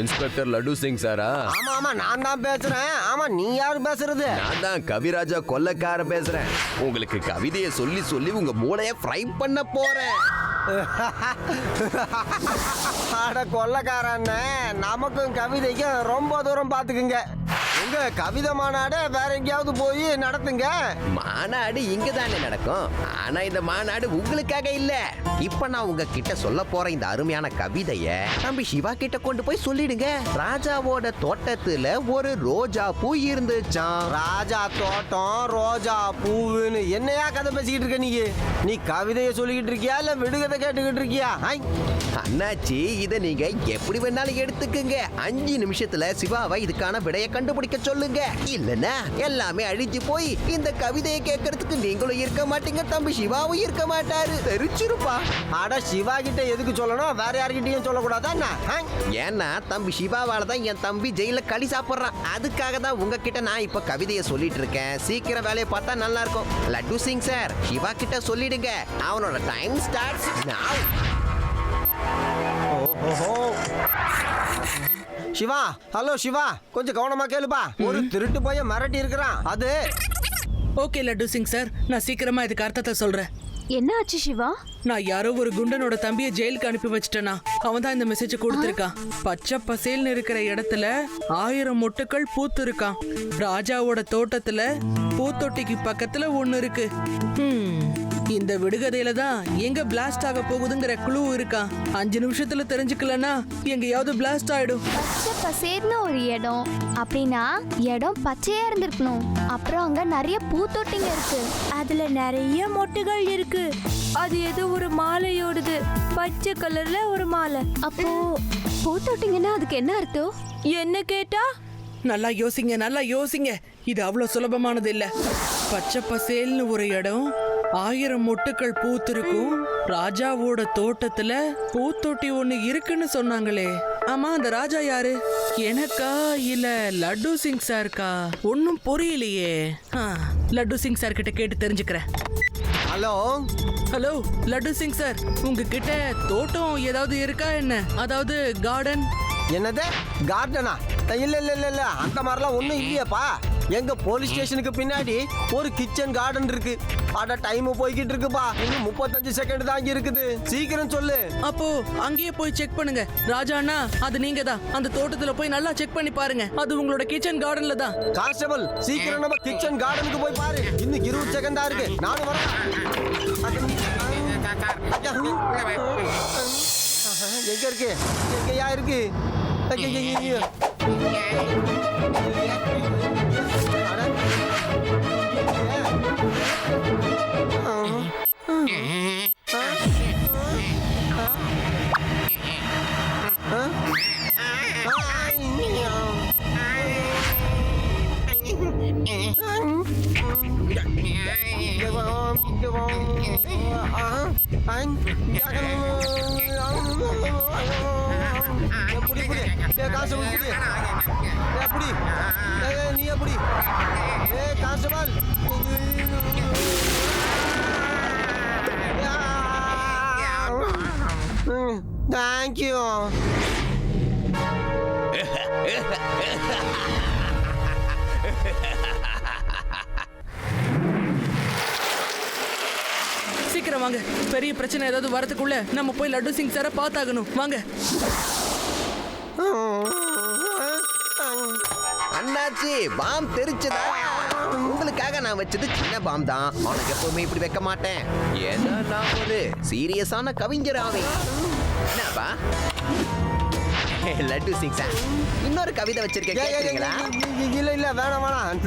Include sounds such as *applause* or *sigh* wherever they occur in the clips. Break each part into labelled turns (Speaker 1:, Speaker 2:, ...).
Speaker 1: Inspector Laddu Singh சாரா?
Speaker 2: ஆமா ஆமா நான் தான் பேசுறேன். ஆமா நீ யாரு பேசுறது?
Speaker 1: நான் தான் கவிராஜா கொல்லக்கார பேசுறேன். உங்களுக்கு கவிதையை சொல்லி சொல்லி உங்க மூளைய ஃப்ரை பண்ண போறேன்.
Speaker 2: அட கொள்ளக்காரன் நமக்கும் கவிதைக்கும் ரொம்ப தூரம் பாத்துக்குங்க உங்க கவிதை மாநாடு வேற எங்கேயாவது போய் நடத்துங்க?
Speaker 1: மாநாடு இங்க தானே நடக்கும். ஆனா இந்த மாநாடு உங்களுக்காக இல்ல. இப்ப நான் உங்க கிட்ட சொல்ல போற இந்த அருமையான கவிதைய நம்ம சிவா கிட்ட கொண்டு போய் சொல்லிடுங்க. ராஜாவோட தோட்டத்துல ஒரு ரோஜா பூ இருந்துச்சாம்.
Speaker 2: ராஜா தோட்டம் ரோஜா பூவுன்னு என்னையா கதை பேசிக்கிட்டு இருக்க நீ? நீ கவிதையை சொல்லிக்கிட்டு இருக்கியா இல்ல விடுகதை கேட்டுக்கிட்டு இருக்கியா?
Speaker 1: அண்ணாச்சி இத நீங்க எப்படி வேணாலும் எடுத்துக்குங்க. அஞ்சு நிமிஷத்துல சிவாவை இதுக்கான விடைய கண்டுபிடிக்க சொல்லுங்க. இல்லனா எல்லாமே அழிஞ்சு போய் இந்த கவிதையை கேட்கறதுக்கு நீங்களும் இருக்க மாட்டீங்க தம்பி சிவாவும் இருக்க மாட்டாரு. தெரிச்சிருப்பா
Speaker 2: ஆடா சிவா கிட்ட எதுக்கு சொல்லணும்? வேற யார்கிட்டயும் சொல்லக்கூடாதா
Speaker 1: ஏன்னா தம்பி சிவாவால தான் என் தம்பி ஜெயில களி சாப்பிடுறான். அதுக்காக தான் உங்ககிட்ட நான் இப்ப கவிதையை சொல்லிட்டு இருக்கேன். சீக்கிரம் வேலையை பார்த்தா நல்லா இருக்கும் லட்டு சிங் சார் சிவா கிட்ட சொல்லிடுங்க. அவனோட டைம் ஸ்டார்ட்ஸ் நான்
Speaker 2: ஓஹோ சிவா ஹலோ சிவா கொஞ்சம் கவனமா கேளுப்பா. ஒரு திருட்டு போய் மிரட்டி இருக்கிறான். அது.
Speaker 3: ஓகே லட்டு சிங் சார் நான் சீக்கிரமா இதுக்கு அர்த்தத்தை சொல்றேன்.
Speaker 4: என்ன ஆச்சு சிவா?
Speaker 3: நான் யாரோ ஒரு குண்டனோட தம்பியை ஜெயிலுக்கு அனுப்பி வச்சிட்டேனா. அவன் தான் இந்த மெசேஜ் கொடுத்துருக்கான். பச்சை பசேல்னு இருக்கிற இடத்துல ஆயிரம் மொட்டுக்கள் பூத்து இருக்கான் ராஜாவோட தோட்டத்துல பூத்தொட்டிக்கு பக்கத்துல ஒண்ணு இருக்கு. இந்த விடுகதையில தான் எங்க பிளாஸ்ட் ஆக போகுதுங்கிற க்ளூ இருக்கான் அஞ்சு நிமிஷத்துல தெரிஞ்சுக்கலனா எங்கேயாவது பிளாஸ்ட் ஆயிடும்.
Speaker 4: பச்சை பசேர்னு ஒரு இடம். அப்படின்னா இடம் பச்சையா இருந்திருக்கணும். அப்புறம் அங்க நிறைய பூத்தொட்டிங்க இருக்கு.
Speaker 5: அதுல நிறைய மொட்டுகள் இருக்கு. அது ஏதோ ஒரு மாலையோடுது. பச்சை கலர்ல ஒரு மாலை.
Speaker 4: அப்போ பூத்தொட்டிங்கன்னா அதுக்கு என்ன அர்த்தம்?
Speaker 5: என்ன கேட்டா?
Speaker 3: நல்லா யோசிங்க நல்லா யோசிங்க. இது அவ்வளவு சுலபமானது இல்ல. பச்சை பசேல்னு ஒரு இடம் ஆயிரம் மொட்டுக்கள் பூத்திருக்கும் ராஜாவோட தோட்டத்துல பூத்தொட்டி ஒண்ணு இருக்குன்னு சொன்னாங்களே. ஆமா அந்த ராஜா யாரு? எனக்கா இல்ல லட்டு சிங் சாருக்கா? ஒன்னும் புரியலையே. லட்டு சிங் சார் கிட்ட கேட்டு தெரிஞ்சுக்கிறேன்.
Speaker 2: Hello?
Speaker 3: Hello Laddu Singh sir உங்ககிட்ட தோட்டம் ஏதாவது இருக்கா என்ன? அதாவது கார்டன்
Speaker 2: என்னது? கார்டனா இல்ல இல்ல இல்ல இல்ல அந்த மாதிரிலாம் ஒண்ணும் இல்லையேப்பா. எங்க போலீஸ் ஸ்டேஷனுக்கு பின்னாடி ஒரு கிச்சன் கார்டன் இருக்கு. அட டைம் போய்கிட்டு இருக்குப்பா. இன்னும் முப்பத்தஞ்சு செகண்ட் தான் இருக்குது. சீக்கிரம் சொல்லு.
Speaker 3: அப்போ அங்கேயே போய் செக் பண்ணுங்க. ராஜாண்ணா அது நீங்க தான் அந்த தோட்டத்துல போய் நல்லா செக் பண்ணி பாருங்க. அது உங்களோட கிச்சன் கார்டன்ல தான்.
Speaker 2: கான்ஸ்டபிள் சீக்கிரம் நம்ம கிச்சன் கார்டனுக்கு போய் பாரு. இன்னும் இருபது செகண்ட் தான் இருக்கு. நானும் வரேன் எங்க இருக்கு? எங்கயா இருக்கு? எப்படி நீ எப்படி ஏ கான்ஸ்டபிள் தேங்க்யூ
Speaker 3: சீக்கிரம் வாங்க. பெரிய பிரச்சனை ஏதாவது வரதுக்குள்ள நம்ம போய் லட்டு சிங் சாரை பார்த்தாகணும். வாங்க.
Speaker 1: அண்ணாச்சி பாம் தெரிச்சதா? உங்களுக்காக நான் வச்சது சின்ன பாம் தான். உனக்கு எப்பவுமே இப்படி வைக்க மாட்டேன். ஏன்னா நான் ஒரு சீரியஸான கவிஞர் ஆவேன். என்னப்பா? லட்டு சிங் சார் இன்னொரு கவிதை வச்சிருக்கேன்
Speaker 2: இல்ல இல்ல வேணாம் வேணாம்.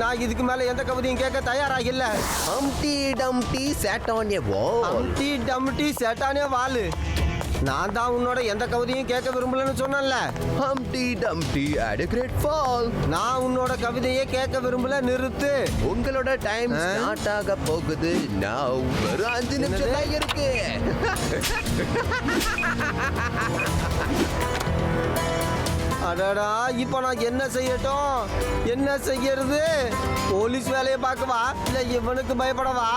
Speaker 2: நான் இதுக்கு மேல எந்த கவிதையும் கேட்க தயாராக இல்ல.
Speaker 1: Humpty Dumpty sat on a wall.
Speaker 2: Humpty Dumpty சேட்டானே வாலு. நான் தான் உன்னோட எந்த கவிதையும் கேட்க விரும்பலன்னு சொன்னேன்ல.
Speaker 1: Humpty Dumpty at great fall
Speaker 2: நான் உன்னோட கவிதையே கேட்க விரும்பல நிறுத்து.
Speaker 1: உங்களோட டைம்? ஸ்டார்ட் ஆக போகுது. Now வெறும் அஞ்சு நிமிஷம் தான் இருக்கு.
Speaker 2: அடடா இப்போ நான் என்ன செய்யட்டும்? என்ன செய்யறது? போலீஸ் வேலையை பார்க்கவா? இல்ல இவனுக்கு பயப்படவா?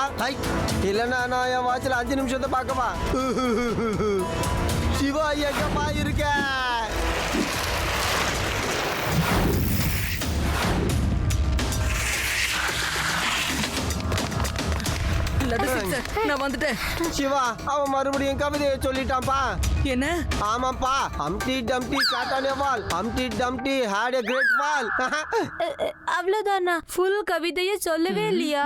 Speaker 2: இல்லைன்னா நான் என் வாட்சில் அஞ்சு நிமிஷத்தை பார்க்கவா? *laughs* எங்கம்மா இருக்க
Speaker 3: நான் வந்துட்டேன்.
Speaker 2: சிவா அவன் மறுபடியும் கவிதையை சொல்லிட்டான்ப்பா.
Speaker 3: என்ன?
Speaker 2: ஆமாப்பா அம்டி டம்டி சாட்டானே வால் அம்டி டம்டி ஹேட் எ கிரேட் வால்
Speaker 5: அவ்வளவுதானா? ஃபுல் கவிதையை சொல்லவே இல்லையா?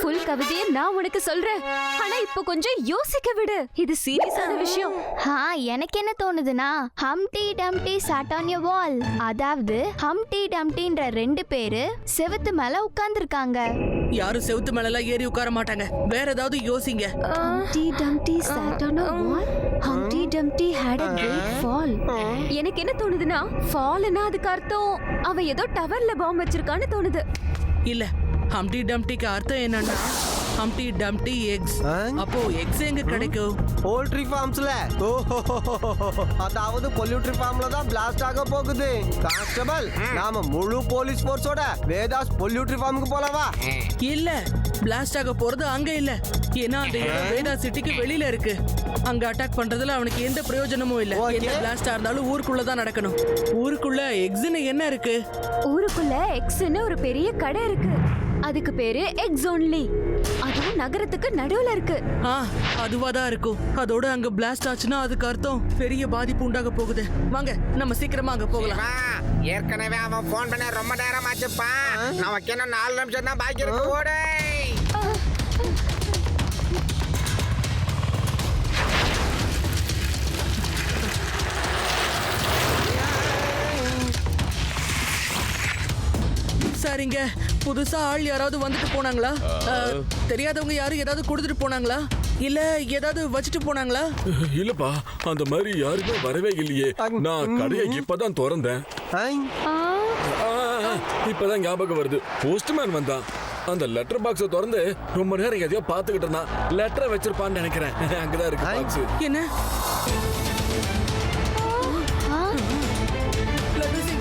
Speaker 6: ஃபுல் கவிதையை நான் உனக்கு சொல்றேன். ஆனா இப்போ கொஞ்சம் யோசிக்க விடு. இது சீரியஸான விஷயம்.
Speaker 4: ஆ எனக்கு என்ன தோணுதுன்னா Humpty Dumpty sat on your wall அதாவது ஹம்டி டம்டின்ற ரெண்டு பேரு செவுத்து மேல உட்கார்ந்துருக்காங்க.
Speaker 3: யாரும் செவுத்து மேலலாம் ஏறி உட்கார மாட்டாங்க. வேற ஏதாவது யோசிங்க.
Speaker 6: Humpty Dumpty sat on a wall. Humpty Dumpty had a great fall. எனக்கு என்ன தோணுதுன்னா ஃபால்னா அதுக்கு அர்த்தம். அவன் ஏதோ டவர்ல பாம்பு வச்சிருக்கான்னு தோணுது.
Speaker 3: இல்ல ஹம்டி டம்டிக்கு அர்த்தம் என்னன்னா ஹம்டி டம்டி எக்ஸ்
Speaker 2: ஆ?
Speaker 3: அப்போ எக்ஸ் எங்க கிடைக்கும்?
Speaker 2: போல்ட்ரி ஃபார்ம்ஸ்ல அதாவது பொல்யூட்ரி ஃபார்ம்ல தான் பிளாஸ்ட் ஆக போகுது. கான்ஸ்டபிள் நாம முழு போலீஸ் ஃபோர்ஸோட வேதாஸ் பொல்யூட்ரி ஃபார்முக்கு போலவா?
Speaker 3: இல்ல பிளாஸ்ட் ஆக போறது அங்க இல்ல. ஏன்னா அந்த இடம் வேதா சிட்டிக்கு வெளியில இருக்கு. அங்க அட்டாக் பண்றதுல அவனுக்கு எந்த பிரயோஜனமும் இல்ல. எந்த பிளாஸ்டா இருந்தாலும் ஊருக்குள்ள தான் நடக்கணும். ஊருக்குள்ள எக்ஸ்னு என்ன இருக்கு?
Speaker 6: ஊருக்குள்ள எக்ஸ்னு ஒரு பெரிய கடை இருக்கு. அதுக்கு பேரு எக்ஸ் ஒன்லி அதுவும் நகரத்துக்கு நடுவுல இருக்கு.
Speaker 3: ஆ அதுவா தான் இருக்கும். அதோட அங்க பிளாஸ்ட் ஆச்சுன்னா அதுக்கு அர்த்தம் பெரிய பாதிப்பு உண்டாக போகுது. வாங்க நம்ம சீக்கிரமா அங்க போகலாம்.
Speaker 7: வா ஏற்கனவே அவன் ஃபோன் பண்ண ரொம்ப நேரம் ஆச்சுப்பா. நமக்கு என்ன நாலு நிமிஷம் தான் பாக்கி இருக்கு. ஓடே
Speaker 3: சரிங்க. புதுசா ஆள் யாராவது வந்துட்டு போனாங்களா? தெரியாதவங்க யாரும் ஏதாவது கொடுத்துட்டு போனாங்களா? இல்ல ஏதாவது வச்சுட்டு போனாங்களா?
Speaker 8: இல்லப்பா அந்த மாதிரி யாருமே வரவே இல்லையே. நான் கடையை இப்பதான் திறந்தேன்.
Speaker 2: ஐ,
Speaker 8: ஆ, இப்பதான் ஞாபகம் வருது. போஸ்ட்மேன் வந்தான். அந்த லெட்டர் பாக்ஸ திறந்து ரொம்ப நேரம் எதையோ பாத்துக்கிட்டு இருந்தான். லெட்டரை வச்சிருப்பான்னு நினைக்கிறேன். அங்கதான் இருக்கு பாக்ஸ்
Speaker 3: என்ன?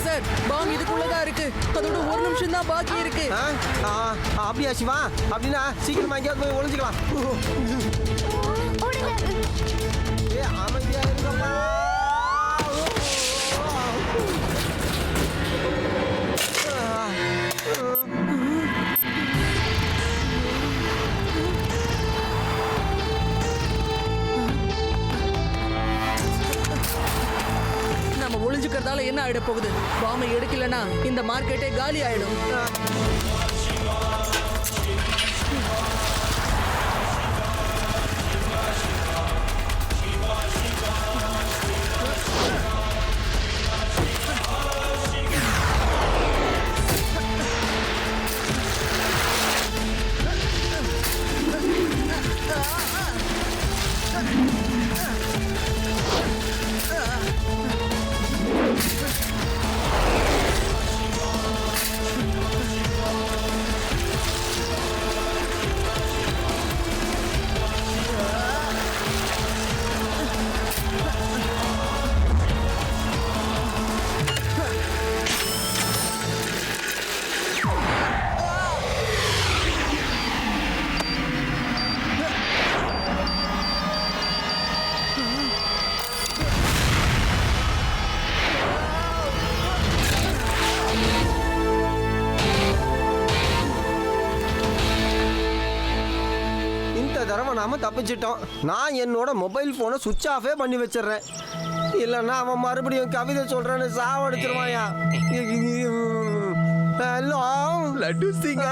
Speaker 3: சார். பாம் இதுக்குள்ளதான் இருக்கு. அதோட ஒரு நிமிஷம் தான் பாக்கி இருக்கு.
Speaker 2: ஆ, ஆ, அப்படியா சிவா? அப்படின்னா சீக்கிரமா எங்கேயாவது போய் ஒளிஞ்சுக்கலாம். ஏ, அமைதியா
Speaker 3: இருக்கா ஒளிஞ்சுக்கிறதால என்ன ஆயிட போகுது? பாமை எடுக்கலனா இந்த மார்க்கெட்டே காலி ஆயிடும்.
Speaker 2: நாம தப்பிச்சிட்டோம். நான் என்னோட மொபைல் போனை சுவிட்ச் ஆஃபே பண்ணி வச்சிடுறேன். இல்லைன்னா அவன் மறுபடியும் கவிதை சொல்றேன்னு சாவடிச்சிருவாயா ஹலோ?
Speaker 1: லட்டு சிங்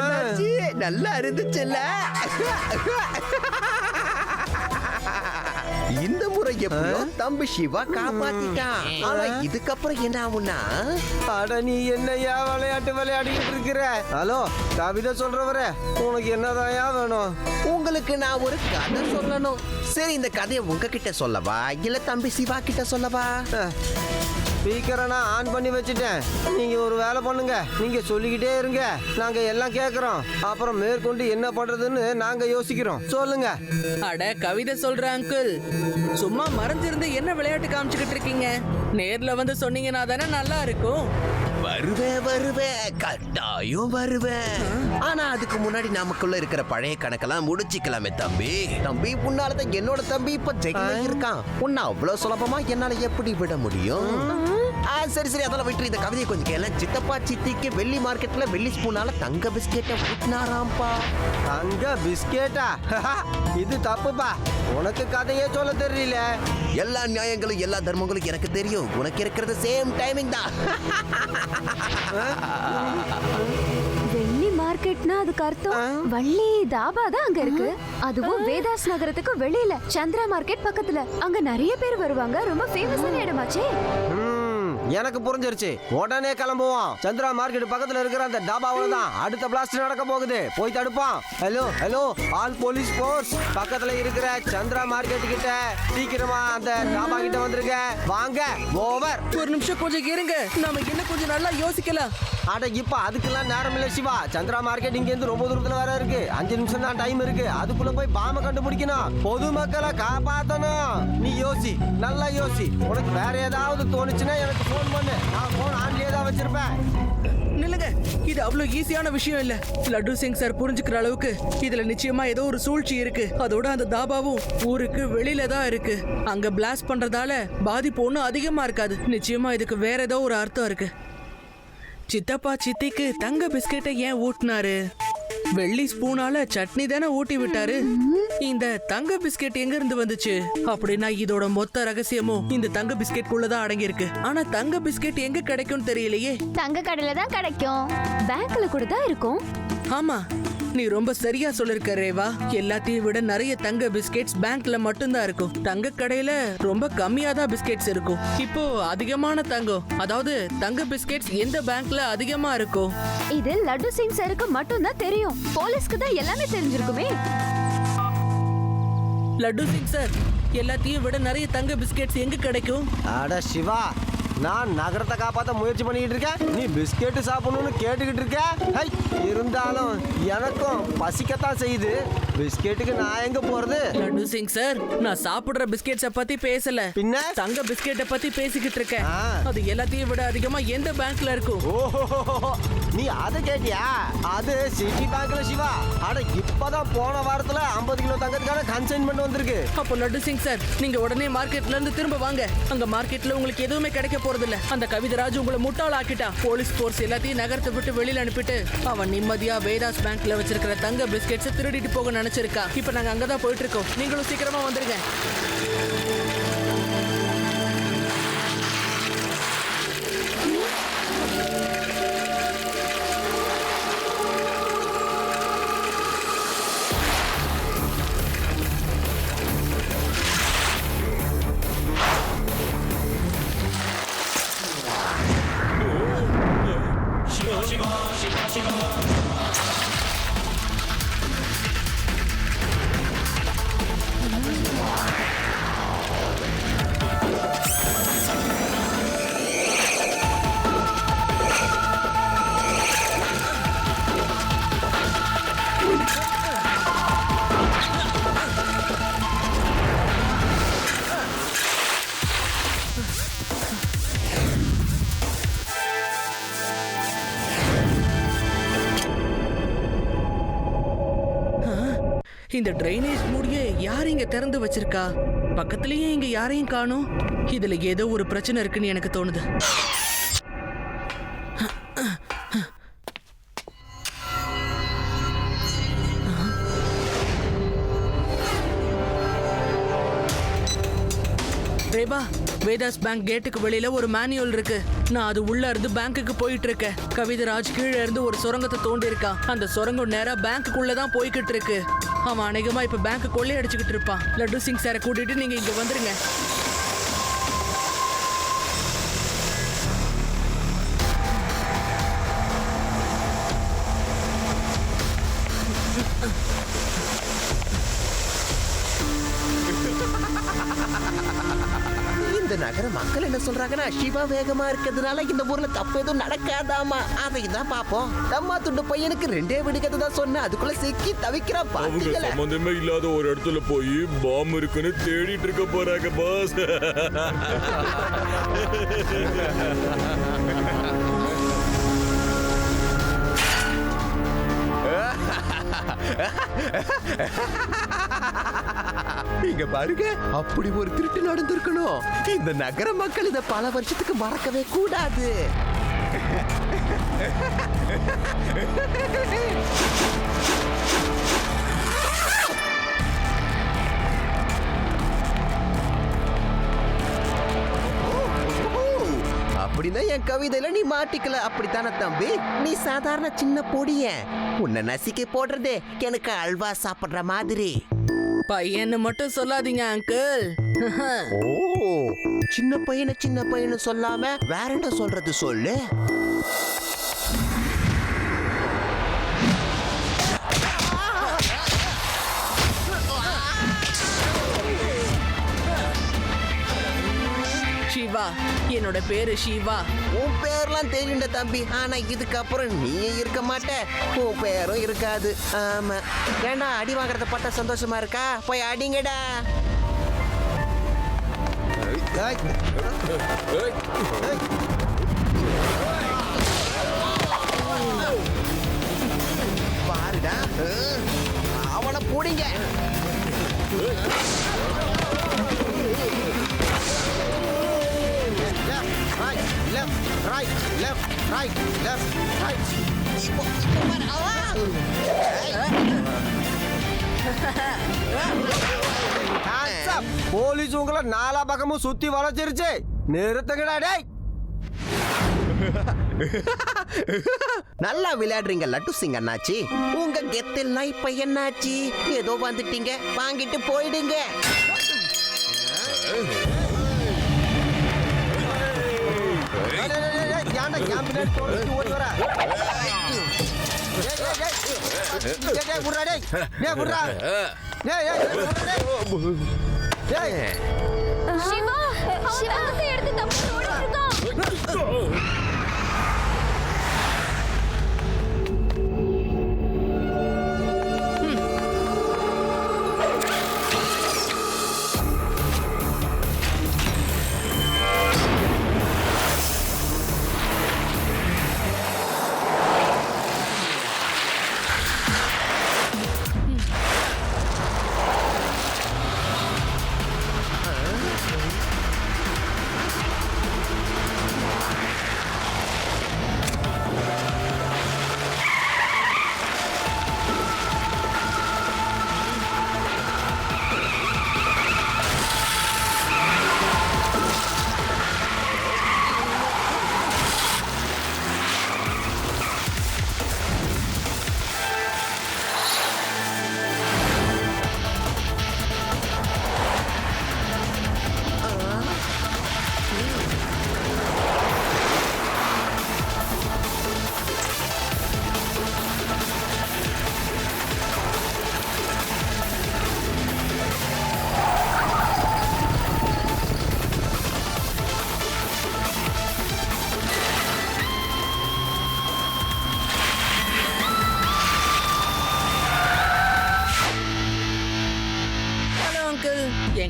Speaker 1: நல்லா இருந்துச்சுல்ல? இந்த முறை எப்படியோ தம்பி சிவா காப்பாத்திட்டான் ஆனா இதுக்கப்புறம் என்ன ஆகும்னா?
Speaker 2: அட நீ என்னையா விளையாட்டு விளையாடிக்கிட்டு இருக்கிற? ஹலோ கவிதை சொல்றவரே உனக்கு என்னதாயா வேணும்?
Speaker 1: உங்களுக்கு நான் ஒரு கதை சொல்லணும். சரி இந்த கதையை உங்ககிட்ட சொல்லவா? இல்ல தம்பி சிவா கிட்ட சொல்லவா?
Speaker 2: ஸ்பீக்கரை நான் ஆன் பண்ணி வச்சுட்டேன். நீங்க ஒரு வேலை பண்ணுங்க. நீங்க சொல்லிக்கிட்டே இருங்க. நாங்க எல்லாம் கேட்குறோம் அப்புறம் மேற்கொண்டு என்ன பண்றதுன்னு நாங்க யோசிக்கிறோம். சொல்லுங்க.
Speaker 3: அட கவிதை சொல்ற அங்கிள் சும்மா மறைஞ்சிருந்து என்ன விளையாட்டு காமிச்சுக்கிட்டு இருக்கீங்க? நேர்ல வந்து சொன்னீங்கன்னா தானே நல்லா இருக்கும்.
Speaker 1: வருவேன் வருவேன் கட்டாயம் வருவேன் ஆனா அதுக்கு முன்னாடி நமக்குள்ள இருக்கிற பழைய கணக்கெல்லாம் முடிச்சுக்கலாமே தம்பி. தம்பி உன்னாலதான் என்னோட தம்பி இப்ப ஜெயில இருக்கான். உன்னை அவ்வளவு சுலபமா என்னால எப்படி விட முடியும்? ஆ, சரி சரி. அதெல்லாம் விட்டு இந்த கவிதையை கொஞ்சம் கேள. சித்தப்பா சித்திக்கு வெள்ளி மார்க்கெட்ல வெள்ளி ஸ்பூனால தங்க பிஸ்கெட்டை ஊட்டினாராம்பா
Speaker 2: அங்க பிஸ்கெட்டா? இது தப்புப்பா. உனக்கு கதையே சொல்ல தெரியல.
Speaker 1: எல்லா நியாயங்களும் எல்லா தர்மங்களும் எனக்கு தெரியும். உனக்கு இருக்கிறது சேம் டைமிங் தான்.
Speaker 6: வெள்ளி மார்க்கெட்னா அதுக்கு அர்த்தம்? வள்ளி தாபா தான் அங்க இருக்கு. அதுவும் வேதாஸ் நகரத்துக்கு வெளியில. சந்திரா மார்க்கெட் பக்கத்துல. அங்க நிறைய பேர் வருவாங்க. ரொம்ப ஃபேமஸான இடமாச்சே.
Speaker 2: ம், எனக்கு புரிஞ்சிருச்சு. உடனே கிளம்புவோம். சந்திரா மார்க்கெட் பக்கத்துல இருக்கிற அந்த டாபாவில தான். அடுத்த பிளாஸ்ட் நடக்க போகுது. போய் தடுப்போம். Hello hello all police force பக்கத்துல இருக்கிற சந்திரா மார்க்கெட் கிட்ட சீக்கிரமா அந்த டாபா கிட்ட வந்திருக்க வாங்க ஓவர்
Speaker 3: ஒரு நிமிஷம் கொஞ்சம் இருங்க. நாம என்ன கொஞ்சம் நல்லா யோசிக்கலாம்.
Speaker 2: அட இப்போ அதுக்கெல்லாம் நேரம் இல்லை சிவா. சந்திரா மார்க்கெட் இங்கேருந்து ரொம்ப தூரத்தில் வேற இருக்கு. அஞ்சு நிமிஷம் தான் டைம் இருக்கு. அதுக்குள்ள போய் பாம கண்டுபிடிக்கணும். பொதுமக்களை காப்பாத்தணும். நீ யோசி. நல்லா யோசி. உனக்கு வேற ஏதாவது தோணுச்சுன்னா எனக்கு ஃபோன் பண்ணு. நான் ஃபோன் ஆன்லேயே தான் வச்சிருப்பேன்.
Speaker 3: நில்லுங்க. இது அவ்வளவு ஈஸியான விஷயம் இல்ல. லட்டு சிங் சார் புரிஞ்சுக்கிற அளவுக்கு இதுல நிச்சயமா ஏதோ ஒரு சூழ்ச்சி இருக்கு. அதோட அந்த தாபாவும் ஊருக்கு வெளியில தான் இருக்கு. அங்க பிளாஸ்ட் பண்றதால பாதிப்பு ஒன்றும் அதிகமா இருக்காது. நிச்சயமா இதுக்கு வேற ஏதோ ஒரு அர்த்தம் இருக்கு. சித்தப்பா சித்திக்கு தங்க பிஸ்கெட்டை ஏன் ஊட்டினாரு? வெள்ளி ஸ்பூனால சட்னி தானே ஊட்டி விட்டாரு? இந்த தங்க பிஸ்கெட் எங்க இருந்து வந்துச்சு? அப்படின்னா இதோட மொத்த ரகசியமும் இந்த தங்க பிஸ்கெட்குள்ளதான் அடங்கி இருக்கு ஆனா தங்க பிஸ்கெட் எங்க கிடைக்கும்னு தெரியலையே.
Speaker 4: தங்க கடையில தான் கிடைக்கும்.
Speaker 6: பேங்க்ல கூட தான் இருக்கும்.
Speaker 3: ஆமா. நீ ரொம்ப சரியா சொல்லிருக்க ரேவா. எல்லாத்தையும் விட நிறைய தங்க பிஸ்கெட்ஸ் பேங்க்ல மட்டும்தான் இருக்கும். தங்க கடையில ரொம்ப கம்மியா தான் பிஸ்கெட்ஸ் இருக்கும். இப்போ அதிகமான தங்கம் அதாவது தங்க பிஸ்கெட்ஸ் எந்த பேங்க்ல அதிகமா இருக்கும்?
Speaker 6: இது லட்டு சிங் சாருக்கு மட்டும் தான் தெரியும். போலீஸ்க்கு தான் எல்லாமே தெரிஞ்சிருக்குமே.
Speaker 3: லட்டு சிங் சார் எல்லாத்தையும் விட நிறைய தங்க பிஸ்கெட்ஸ் எங்க கிடைக்கும்?
Speaker 2: அட சிவா நான் நகரத்தை காப்பாத்த முயற்சி பண்ணிக்கிட்டு இருக்கேன். நீ பிஸ்கெட் சாப்பிடணும்னு கேட்டுக்கிட்டு இருக்க? ஹை இருந்தாலும் எனக்கும் பசிக்கத்தான் செய்யுது. பிஸ்கெட்டுக்கு நான் எங்க போறது?
Speaker 3: லட்டு சிங் சார் நான் சாப்பிடுற பிஸ்கெட்ஸ பத்தி பேசல.
Speaker 2: பின்ன?
Speaker 3: தங்க பிஸ்கெட்டை பத்தி பேசிக்கிட்டு இருக்கேன். அது எல்லாத்தையும் விட அதிகமா எந்த பேங்க்ல இருக்கும்?
Speaker 2: ஓஹோ நீ அதை கேட்டியா? அது சிட்டி பேங்க்ல சிவா. அட இப்பதான் போன வாரத்துல 50 கிலோ தங்கத்துக்கான கன்சைன்மெண்ட் வந்திருக்கு.
Speaker 3: அப்போ லட்டு சிங் சார் நீங்க உடனே மார்க்கெட்ல இருந்து திரும்ப வாங்க. அங்க மார்க்கெட்ல உங்களுக்கு எதுவுமே கிடைக்க போறது இல்ல அந்த கவிதராஜ் உங்களை முட்டாள் ஆக்கிட்டா போலீஸ் போர்ஸ் எல்லாத்தையும் நகரத்தை விட்டு வெளியில அனுப்பிட்டு அவன் நிம்மதியா வேதாஸ் பேங்க்ல வச்சிருக்கிற தங்க பிஸ்கெட்ஸை திருடிட்டு போக நினைச்சிருக்கா. இப்போ நாங்க அங்கதான் போயிட்டு இருக்கோம். நீங்களும் சீக்கிரமா வந்துருங்க. இந்த ட்ரைனேஜ் மூடிய யார் இங்க திறந்து வச்சிருக்கா? பக்கத்துலயே இங்க யாரையும் காணும். இதுல ஏதோ ஒரு பிரச்சனை இருக்குன்னு எனக்கு தோணுது. ரேபா வேதாஸ் பேங்க் கேட்டுக்கு வெளியில ஒரு மேனுவல் இருக்கு. நான் அது உள்ள இருந்து பேங்க்குக்கு போயிட்டு இருக்கேன் கவிதராஜ் கீழே இருந்து ஒரு சுரங்கத்தை தோண்டி இருக்கான் அந்த சுரங்கம் நேரா பேங்க்குள்ள தான் போய்கிட்டு இருக்கு அவன் அநேகமா இப்ப பேங்க் கொள்ளை அடிச்சுக்கிட்டு இருப்பான். லட்டு சிங் சாரை கூட்டிட்டு நீங்க இங்க வந்துருங்க.
Speaker 1: இந்த நகர மக்கள் என்ன சொல்றாங்கன்னா சிவா வேகமா இருக்கிறதுனால இந்த ஊர்ல தப்பு எதுவும் நடக்காதாமா அதை தான் பாப்போம் தம்மா துண்டு பையனுக்கு ரெண்டே வெடிக்கிறது தான் சொன்ன அதுக்குள்ள சிக்கி தவிக்கிறா
Speaker 8: அவங்க
Speaker 1: பாத்தீங்களா
Speaker 8: சம்பந்தமே இல்லாத ஒரு இடத்துல போய் பாம் இருக்குன்னு தேடிட்டு இருக்க போறாங்க பாஸ். *laughs*
Speaker 1: இங்க பாருங்க அப்படி ஒரு திருட்டு நடந்திருக்கணும். இந்த நகர மக்கள் இதை பல வருஷத்துக்கு மறக்கவே கூடாது. அப்படின்னா என் கவிதையில நீ மாட்டிக்கல. அப்படித்தானே தம்பி? நீ சாதாரண சின்ன பொடிய உன்னை நசிக்க போடுறதே எனக்கு அல்வா சாப்பிடுற மாதிரி.
Speaker 3: பையன்னு மட்டும் சொல்லாதீங்க அங்கிள்
Speaker 1: ஓ சின்ன பையனை சின்ன பையனை சொல்லாம வேற என்ன சொல்றது சொல்லு.
Speaker 3: சிவா என்னோட பேரு சிவா
Speaker 1: உன் பேர்லாம் தெரியுண்ட தம்பி. ஆனா இதுக்கப்புறம் நீ இருக்க மாட்ட. உன் பேரும் இருக்காது. ஆமா. ஏண்டா அடி வாங்குறத பார்த்தா சந்தோஷமா இருக்கா? போய் அடிங்கடா. பாருடா. அவனை பிடிங்க.
Speaker 2: Left, right, left, right, left, police உங்களை நாலா பக்கமும் சுத்தி வளைச்சிருச்சு. நிறுத்துங்கடா டேய்.
Speaker 1: நல்லா விளையாடுறீங்க லட்டு சிங் அண்ணாச்சி. உங்க கெத்தெல்லாம் இப்ப என்னாச்சு? ஏதோ வந்துட்டீங்க. வாங்கிட்டு போயிடுங்க.
Speaker 2: டேய்,
Speaker 4: சிவா சிவா எடுத்து தப்பு ஓடிட்டு இருக்கான்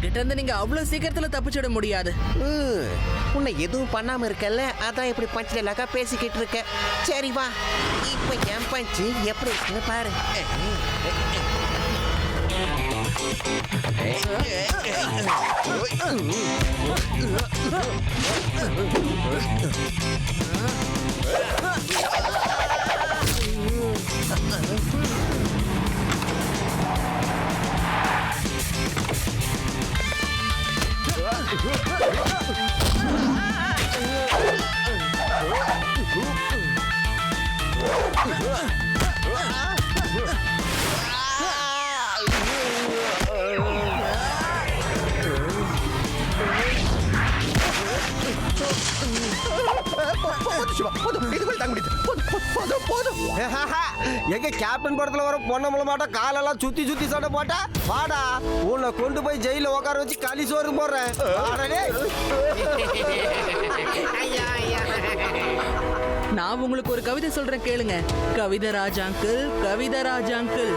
Speaker 3: என்கிட்ட இருந்து நீங்க அவ்வளவு சீக்கிரத்துல தப்பிச்சிட முடியாது.
Speaker 1: ம், உன்னை எதுவும் பண்ணாம இருக்கல்ல? அதான் இப்படி பஞ்ச் டைலாக்கா பேசிக்கிட்டு இருக்க. சரி வா. இப்ப என் பஞ்சு எப்படி இருக்குன்னு பாரு. ハハハハ! போதும் சிவா போதும் இது மேல தாங்க முடியாது. போதும் போதும், போதும். *laughs*
Speaker 2: எங்க கேப்டன் படத்துல வர பொண்ண மாட்டா காலெல்லாம் சுத்தி சுத்தி சண்டை போட்டா? வாடா உன்னை கொண்டு போய் ஜெயில உட்கார வச்சு களி சோறு போடுறேன்.
Speaker 3: நான் உங்களுக்கு ஒரு கவிதை சொல்றேன் கேளுங்க. கவிதை ராஜா அங்கிள் கவிதை ராஜா அங்கிள்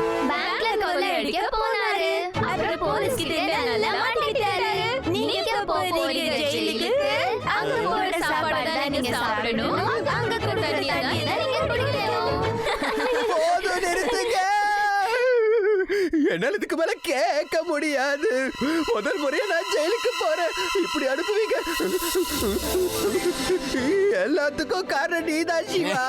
Speaker 1: என்னால இதுக்கு மேல கேட்க முடியாது. முதல் முறையா நான் ஜெயிலுக்கு போறேன். இப்படி அனுப்புவீங்க எல்லாத்துக்கும் காரணம் நீதான் சிவா.